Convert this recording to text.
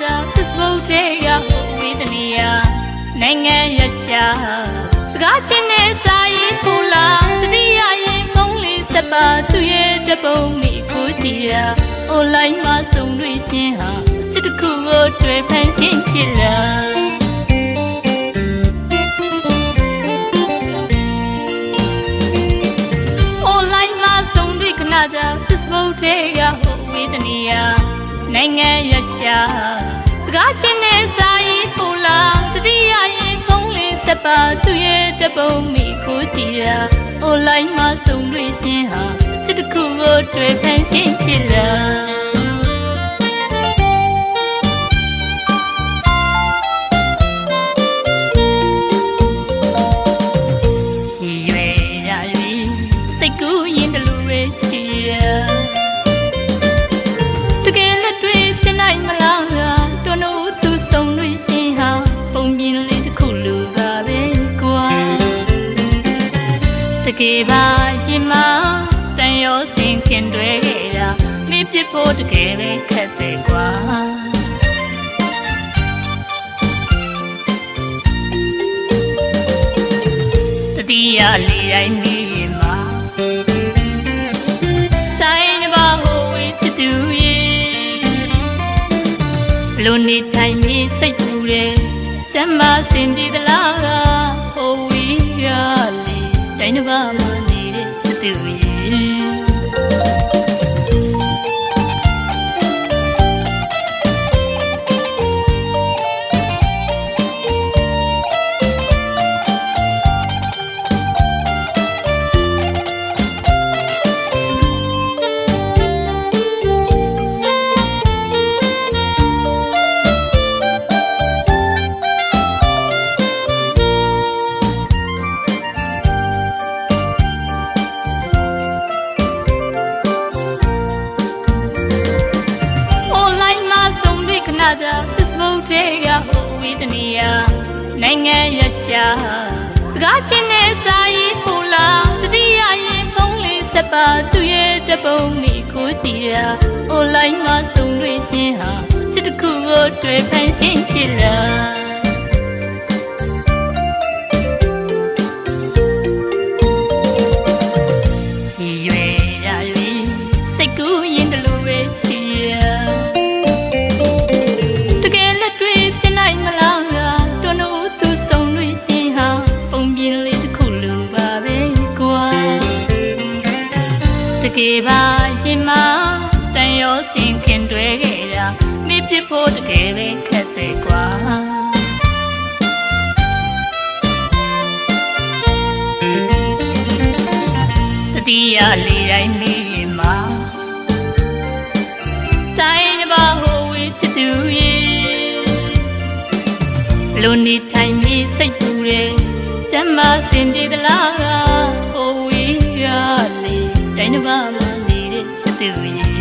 ကြောင့် Facebook ထဲရောက်ဝေဒနီယာနိုင်ငံရရှာစကားချင်းနဲ့စာရေးပူလာတတိယရင်ဖုံးလေးစပါသူရဲ့တပုံမိကိုကြည်ရာ online မှာဆုံတွေ့ရှင်ဟာစစ်တခုကိုတွေ့ဖန်ရှင်ဖြစ်လားခဏကြာ Facebook ထဲရောက်ဝေဒနီယာ နိုင်ငံရရှာစကားချင်းနဲ့စာရေးပို့လာတတိယရင်ဖုံးလေးစက်ပါသူရဲ့တပုံမိကိုကြည့်ရာ online မှာစုံတွေ့ရှင်ဟာချစ်တစ်ခုကိုတွေ့ဖန်ရှင်းဖြစ်လာချီရွယ်ရပြီစိတ်ကူးရင်တလူပဲချီရ တကယ်ပါရင်မတန်ရောစင်ခင်တွေခဲ့တာမိဖြစ်ဖို့တကယ်ပဲခက်တယ်ကွာတတိယလေးတိုင်းမိရင်မှာတိုင်းတစ်ပါးဟိုဝေးချစ်သူရေဘလို့နေထိုင်မိစိတ်ပူတယ်ကျမ်းမာစင်ကြည်သလားကဟိုဝေးရလေ တိုင်းတစ်ပါးမနေတဲ့ချစ်သူရေ Facebook ထဲကဟိုဝေးတနေရနိုင်ငံရရှာစကားချင်းနဲ့စာရေးပို့လာတတိယရင်ဖုံးလေးစက်ပါသူရဲ့တပုံမိကိုကြည့်ရာ online မှာစုံတွေ့ရှင်ဟာချစ်တစ်ခုကိုတွေ့ဖန်ရှင်းဖြစ် ကယ်ပါရင်မတန်ရောစင်ခင်တွေခဲ့တာမိဖြစ်ဖို့တကယ်ပဲခက်တယ်ကွာတတိယလေးတိုင်းမိမှာတိုင်းတစ်ပါးဟိုဝေးချစ်သူရေဘလို့နေထိုင်မိစိတ်ပူတယ်ကျမ်းမာစင်ပြေသလားဟိုဝေးရ လေတိုင်းတစ်ပါးမနေတဲ့ချစ်သူရေ